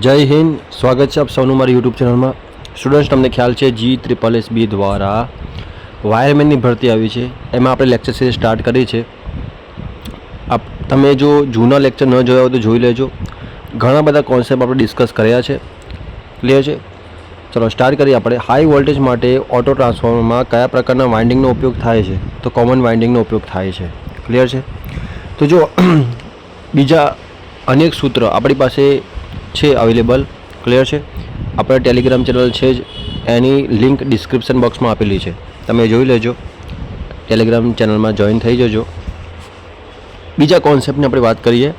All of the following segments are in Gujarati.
જય હિન્દ, સ્વાગત છે આપ સૌનું મારી યુટ્યુબ ચેનલમાં સ્ટુડન્ટ્સ તમને ખ્યાલ છે જી ત્રિપલ એસ બી દ્વારા વાયરમેનની ભરતી આવી છે. એમાં આપણે લેક્ચર સિરીઝ સ્ટાર્ટ કરી છે. આપ, તમે જો જૂના લેક્ચર ન જોયા હોય તો જોઈ લેજો. ઘણા બધા કોન્સેપ્ટ આપણે ડિસ્કસ કર્યા છે. ક્લિયર છે? ચલો સ્ટાર્ટ કરીએ આપણે. હાઈ વોલ્ટેજ માટે ઓટો ટ્રાન્સફોર્મરમાં કયા પ્રકારના વાઇન્ડિંગનો ઉપયોગ થાય છે? તો કોમન વાઇન્ડિંગનો ઉપયોગ થાય છે. ક્લિયર છે? તો જો, બીજા અનેક સૂત્ર આપણી પાસે છે અવેલેબલ ક્લિયર છે? આપણે ટેલિગ્રામ ચેનલ છે જ, એની લિંક ડિસ્ક્રિપ્શન બોક્સમાં આપેલી છે. તમે જોઈ લેજો. ટેલિગ્રામ ચેનલમાં જોઈન થઈ જજો. બીજા કોન્સેપ્ટની આપણે વાત કરીએ.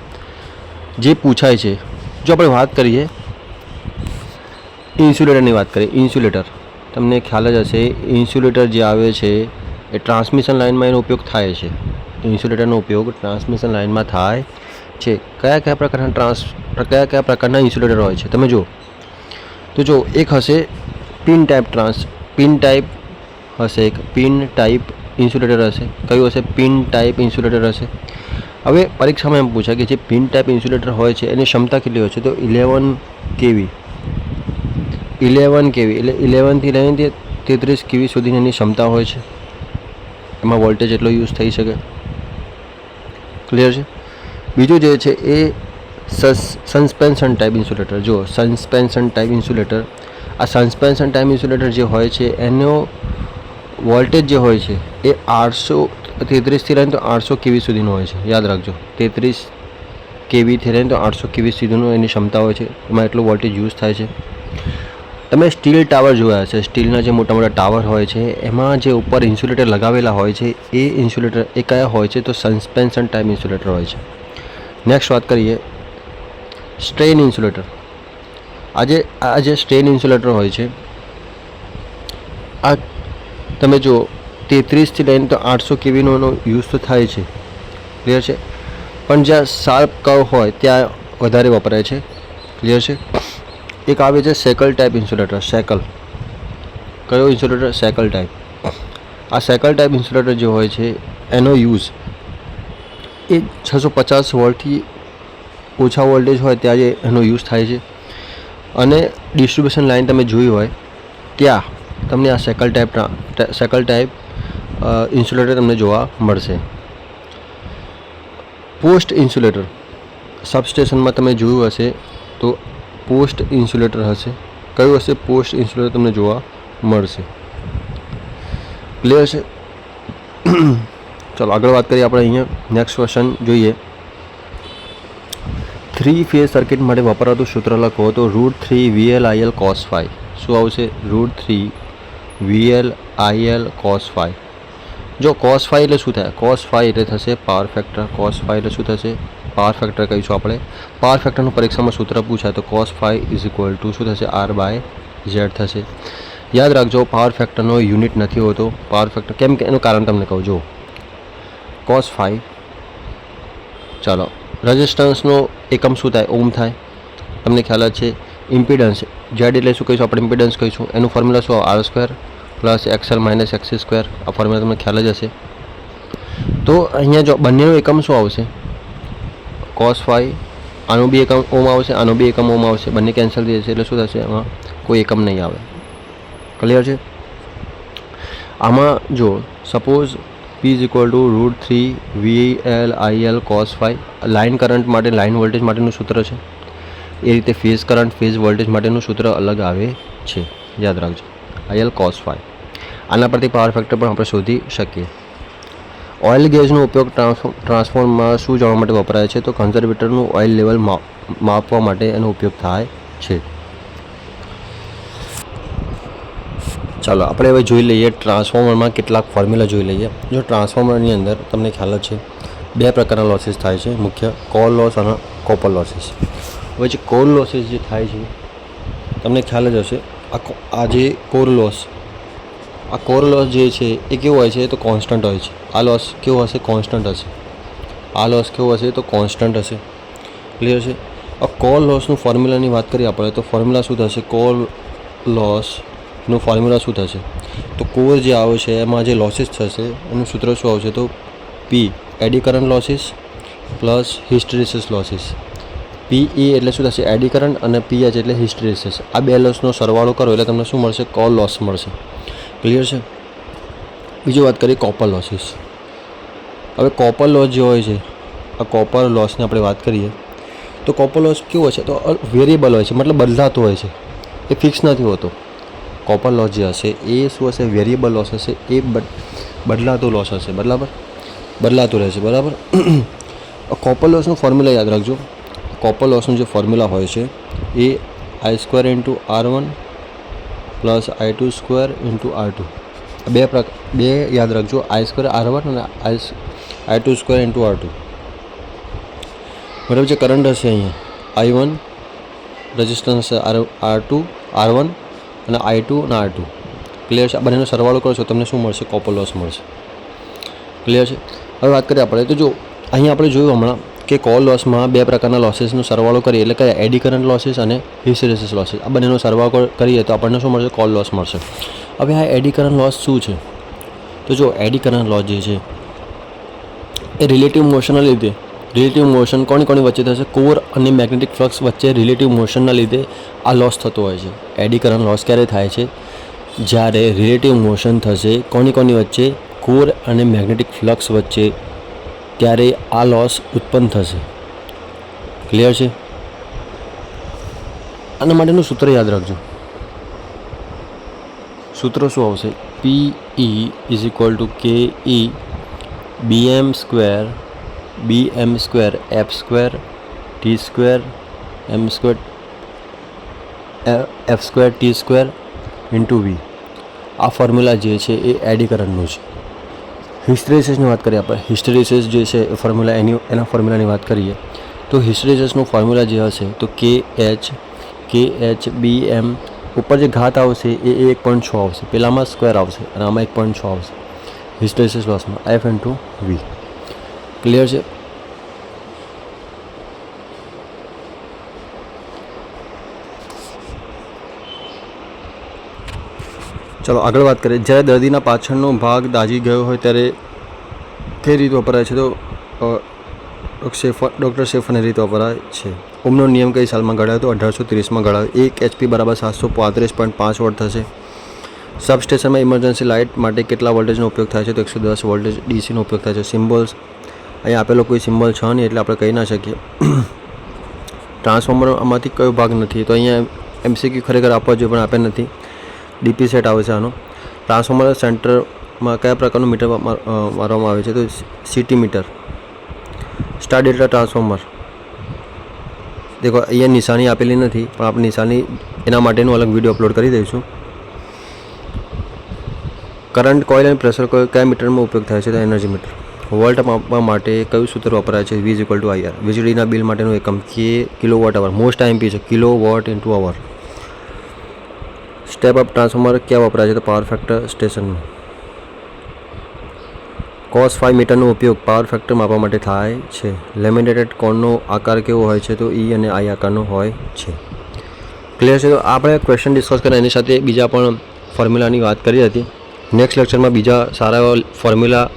જે પૂછાય છે, જો આપણે વાત કરીએ ઇન્સ્યુલેટરની વાત કરીએ ઇન્સ્યુલેટર તમને ખ્યાલ જ હશે ઇન્સ્યુલેટર જે આવે છે, એ ટ્રાન્સમિશન લાઇનમાં એનો ઉપયોગ થાય છે. ઇન્સ્યુલેટરનો ઉપયોગ ટ્રાન્સમિશન લાઇનમાં થાય છે, કયા કયા પ્રકારના ટ્રાન્સ, કયા કયા પ્રકારના ઇન્સ્યુલેટર હોય છે, તમે જુઓ. તો જો એક હશે pin type trans, pin type હશે એક, પિન ટાઈપ ઇન્સ્યુલેટર હશે. કયું હશે? પિન ટાઈપ ઇન્સ્યુલેટર હશે. હવે પરીક્ષામાં એમ પૂછાય કે જે પિન ટાઈપ ઇન્સ્યુલેટર હોય છે, એની ક્ષમતા કેટલી હોય છે? તો ઇલેવન કેવી? ઇલેવન કેવી? એટલે ઇલેવનથી લઈને તેત્રીસ કેવી સુધીની એની ક્ષમતા હોય છે? એમાં વોલ્ટેજ એટલો યુઝ થઈ શકે? ક્લિયર છે? બીજું જે છે એ સસ્પેન્શન ટાઈપ ઇન્સ્યુલેટર જો સસ્પેન્શન ટાઈપ ઇન્સ્યુલેટર આ સસ્પેન્શન ટાઈપ ઇન્સ્યુલેટર જે હોય છે, એનો વોલ્ટેજ જે હોય છે, એ આઠસો તેત્રીસથી લઈને તો આઠસો કેવી સુધીનો હોય છે. યાદ રાખજો, તેત્રીસ કેવીથી લઈને તો આઠસો કેવી સુધીનું એની ક્ષમતા હોય છે. એમાં એટલું વોલ્ટેજ યુઝ થાય છે. તમે સ્ટીલ ટાવર જોયા છે સ્ટીલના જે મોટા મોટા ટાવર હોય છે, એમાં જે ઉપર ઇન્સ્યુલેટર લગાવેલા હોય છે, એ ઇન્સ્યુલેટર એ કયા હોય છે? તો સસ્પેન્શન ટાઈપ ઇન્સ્યુલેટર હોય છે. નેક્સ્ટ વાત કરીએ. સ્ટ્રેન ઇન્સ્યુલેટર આજે આ જે સ્ટ્રેન ઇન્સ્યુલેટર હોય છે. આ તમે જુઓ, તેત્રીસથી લઈને તો આઠસો કેવીનો એનો યુઝ તો થાય છે. ક્લિયર છે? પણ જ્યાં શાર્પ કવ હોય, ત્યાં વધારે વપરાય છે. ક્લિયર છે? એક આવે છે સેકલ ટાઈપ ઇન્સ્યુલેટર સેકલ કયો ઇન્સ્યુલેટર સેકલ ટાઈપ આ સેકલ ટાઈપ ઇન્સ્યુલેટર જે હોય છે, એનો યુઝ એ છસો પચાસ વોલ્ટથી ઓછા વોલ્ટેજ હોય ત્યારે એનો યુઝ થાય છે. અને ડિસ્ટ્રીબ્યુશન લાઇન તમે જોઈ હોય, ત્યાં તમને આ shackle type shackle type insulator તમને જોવા મળશે. પોસ્ટ ઇન્સ્યુલેટર, સબસ્ટેશનમાં તમે જોયું હશે તો પોસ્ટ ઇન્સ્યુલેટર હશે. કયું હશે? પોસ્ટ ઇન્સ્યુલેટર તમને જોવા મળશે. ક્લિયર છે? ચાલો, આગળ વાત કરીએ આપણે અહીંયા. નેક્સ્ટ ક્વેશ્ચન જોઈએ. થ્રી ફેઝ સર્કિટ માટે વપરાતું સૂત્ર લખો તો root three VL IL cos phi શું આવશે? Root three VL IL cos phi જો કોસ ફાઈ એટલે શું થાય? કોસ ફાઈ એટલે થશે પાવર ફેક્ટર કોસ ફાઈ એટલે શું થશે? પાવર ફેક્ટર કહીશું આપણે. પાવર ફેક્ટરનું પરીક્ષામાં સૂત્ર પૂછાય તો cos phi is equal to શું થશે? આર બાય ઝેડ થશે. યાદ રાખજો પાવર ફેક્ટરનો યુનિટ નથી હોતો. પાવર ફેક્ટર કેમ કે એનું કારણ તમને કહું જો કોસ ફાઈવ ચાલો રેઝિસ્ટન્સનો એકમ શું થાય? ઓમ થાય. તમને ખ્યાલ જ છે ઇમ્પિડન્સ ઝેડ એટલે શું કહીશું આપણે? ઇમ્પિડન્સ કહીશું. એનું ફોર્મ્યુલા શું? R square plus XL minus XC square આ ફોર્મ્યુલા તમને ખ્યાલ જ હશે. તો અહીંયા જો બંનેનો એકમ શું આવશે? કોસ ફાઈ આનો બી એકમ ઓમ આવશે, આનો બી એકમ ઓમ આવશે. બંને કેન્સલ થઈ જશે. એટલે શું થશે? એમાં કોઈ એકમ નહીં આવે. ક્લિયર છે? આમાં જો suppose P is equal to root three V L I L cos phi line current માટે લાઇન વોલ્ટેજ માટેનું સૂત્ર છે. એ રીતે ફેઝ કરંટ ફેઝ વોલ્ટેજ માટેનું સૂત્ર અલગ આવે છે. યાદ રાખજો. આઈ એલ કોસ ફાઈ આના પરથી પાવર ફેક્ટર પણ આપણે શોધી શકીએ. ઓઇલ ગેજનો ઉપયોગ ટ્રાન્સફોર્મમાં શું જાણવા માટે વપરાય છે? તો કન્ઝર્વેટરનું ઓઇલ લેવલ માપવા માટે એનો ઉપયોગ થાય છે. ચાલો, આપણે હવે જોઈ લઈએ ટ્રાન્સફોર્મરમાં કેટલાક ફોર્મ્યુલા જોઈ લઈએ. જો ટ્રાન્સફોર્મરની અંદર તમને ખ્યાલ જ છે, બે પ્રકારના લોસીસ થાય છે, મુખ્ય કોલ લોસ અને કોપર લોસીસ હવે જે કોર લોસીસ જે થાય છે, તમને ખ્યાલ જ હશે, આ જે કોર લોસ આ કોર લોસ જે છે, એ કેવો હોય છે, એ તો કોન્સ્ટન્ટ હોય છે. આ લોસ કેવો હશે કોન્સ્ટન્ટ હશે. આ લોસ કેવો હશે તો કોન્સ્ટન્ટ હશે. ક્લિયર છે? આ કોર લોસનું ફોર્મ્યુલાની વાત કરીએ આપણે, તો ફોર્મ્યુલા શું થશે? કોર લોસનું ફોર્મ્યુલા શું થશે? તો કોર જે આવે છે, એમાં જે લોસીસ થશે, એનું સૂત્ર શું આવશે? તો P eddy current losses plus hysteresis losses PE એટલે શું થશે? એડી કરંટ અને પીએચ એટલે હિસ્ટ્રેસિસ આ બે લોસનો સરવાળો કરો એટલે તમને શું મળશે? કોલ લોસ મળશે. ક્લિયર છે? બીજી વાત કરીએ કોપર લોસીસ હવે કોપર લોસ જે હોય છે, આ કોપર લોસની આપણે વાત કરીએ, તો કોપર લોસ કેવો હોય છે? તો વેરિયેબલ હોય છે, મતલબ બદલાતો હોય છે. એ ફિક્સ નથી હોતો. કોપર લોસ જે હશે, એ શું હશે? વેરિયેબલ લોસ હશે, એ બદ બદલાતો લોસ હશે, બરાબર? બદલાતું રહેશે, બરાબર? કોપર લોસનું ફોર્મ્યુલા યાદ રાખજો. કોપર લોસનું જે ફોર્મ્યુલા હોય છે, એ I square into R one plus I two square into R two બે પ્રકાર બે યાદ રાખજો. આઈ સ્ક્વેર આર વન અને I I two square into R two બરાબર જે કરંટ હશે અહીંયા. I one resistance R R two R one અને આઈ ટુ અને આર ટુ ક્લિયર છે? આ બંનેનો સરવાળો કરો છો, તમને શું મળશે? કોપર લોસ મળશે. ક્લિયર છે? હવે વાત કરીએ આપણે. તો જો, અહીંયા આપણે જોયું હમણાં કે કોલ લોસમાં બે પ્રકારના લોસીસનો સરવાળો કરીએ. એટલે કયા? એડી કરંટ લોસીસ અને હિસ્ટેરેસિસ લોસીસ આ બંનેનો સરવાળો કરીએ તો આપણને શું મળશે? કોલ લોસ મળશે. હવે આ એડી કરંટ લોસ શું છે? તો જો એડી કરંટ લોસ જે છે, એ રિલેટિવ મોશનના લીધે રિલેટિવ મોશન કોની કોની વચ્ચે થશે? કોર અને મેગ્નેટિક ફ્લક્સ વચ્ચે રિલેટિવ મોશનના લીધે આ લોસ થતો હોય છે. એડી કરંટ લોસ ક્યારે થાય છે? જ્યારે રિલેટિવ મોશન થશે કોની કોની વચ્ચે? કોર અને મેગ્નેટિક ફ્લક્સ વચ્ચે ત્યારે આ લોસ ઉત્પન્ન થશે. ક્લિયર છે? આના માટેનું સૂત્ર યાદ રાખજો. સૂત્ર શું આવશે? પી ઇઝ ઇક્વલ ટુ કે E B M square B M square F square T square M square F square T square into V આ ફોર્મ્યુલા જે છે એ એડી કરંટનું છે. હિસ્ટ્રેસિસની વાત કરીએ આપણે. હિસ્ટ્રેસિસ જે છે એ ફોર્મ્યુલા એની એના ફોર્મ્યુલાની વાત કરીએ. તો હિસ્ટ્રેસિસનું ફોર્મ્યુલા જે હશે, તો કે એચ કે એચ બી એમ ઉપર જે ઘાત આવશે એ એક પોઈન્ટ છ આવશે. પહેલાંમાં સ્ક્વેર આવશે અને આમાં એક પોઈન્ટ છ આવશે. Hysteresis લોસમાં F N two V clear છે? ચલો, આગળ વાત કરીએ. જ્યારે દર્દીના પાછળનો ભાગ દાઝી ગયો હોય ત્યારે કઈ રીત વપરાય છે? તો શેફ, ડૉક્ટર શેફરની રીત વપરાય છે. ઓમનો નિયમ કઈ સાલમાં ઘડાયો તો? અઢારસો ત્રીસમાં ઘડાયો. એક એચપી બરાબર સાતસો પાંત્રીસ પોઈન્ટ પાંચ વોટ થશે. સબસ્ટેશનમાં ઇમરજન્સી લાઇટ માટે કેટલા વોલ્ટેજનો ઉપયોગ થાય છે? તો એકસો દસ વોલ્ટેજ ડીસીનો ઉપયોગ થાય છે. સિમ્બોલ્સ અહીંયા આપેલો કોઈ સિમ્બલ છે નહીં એટલે આપણે કહી ના શકીએ. ટ્રાન્સફોર્મરમાંથી કયો ભાગ નથી? તો અહીંયા એમસીક્યુ ખરેખર આપવા જોઈએ પણ આપે નથી. ડીપી સેટ આવે છે આનો. ટ્રાન્સફોર્મર સેન્ટરમાં કયા પ્રકારનું મીટર માર- મારવામાં આવે છે? તો CT meter star delta transformer દેખો, અહીંયા નિશાની આપેલી નથી, પણ આપણે નિશાની એના માટેનું અલગ વીડિયો અપલોડ કરી દઈશું. કરંટ કોઇલ અને પ્રેશર કોઇલ કયા મીટરમાં ઉપયોગ થાય છે? તો એનર્જી મીટર વોલ્ટ માપવા માટે કયું સૂત્ર વપરાય છે? વીજ ઇક્વલ ટુ આઈઆર વીજળીના બિલ માટેનું એકમ. કે kilo watt hour most IMP છે. Kilo watt into hour step up transformer ક્યાં વપરાય છે? તો પાવર ફેક્ટર સ્ટેશનમાં કોસ ફાઈવ મીટરનો ઉપયોગ પાવર ફેક્ટર માપવા માટે થાય છે. લેમિનેટેડ કોનનો આકાર કેવો હોય છે? તો ઈ અને આઈ આકારનો હોય છે. ક્લિયર છે? તો આપણે ક્વેશ્ચન ડિસ્કસ કર્યા. એની સાથે બીજા પણ ફોર્મ્યુલાની વાત કરી હતી. નેક્સ્ટ લેક્ચરમાં બીજા સારા ફોર્મ્યુલા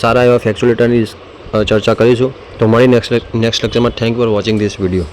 સારા એવા ફેક્ચ્યુલેટરની ચર્ચા કરીશું. તો મળી નેક્સ્ટ નેક્સ્ટ લેક્ચરમાં thank for watching this video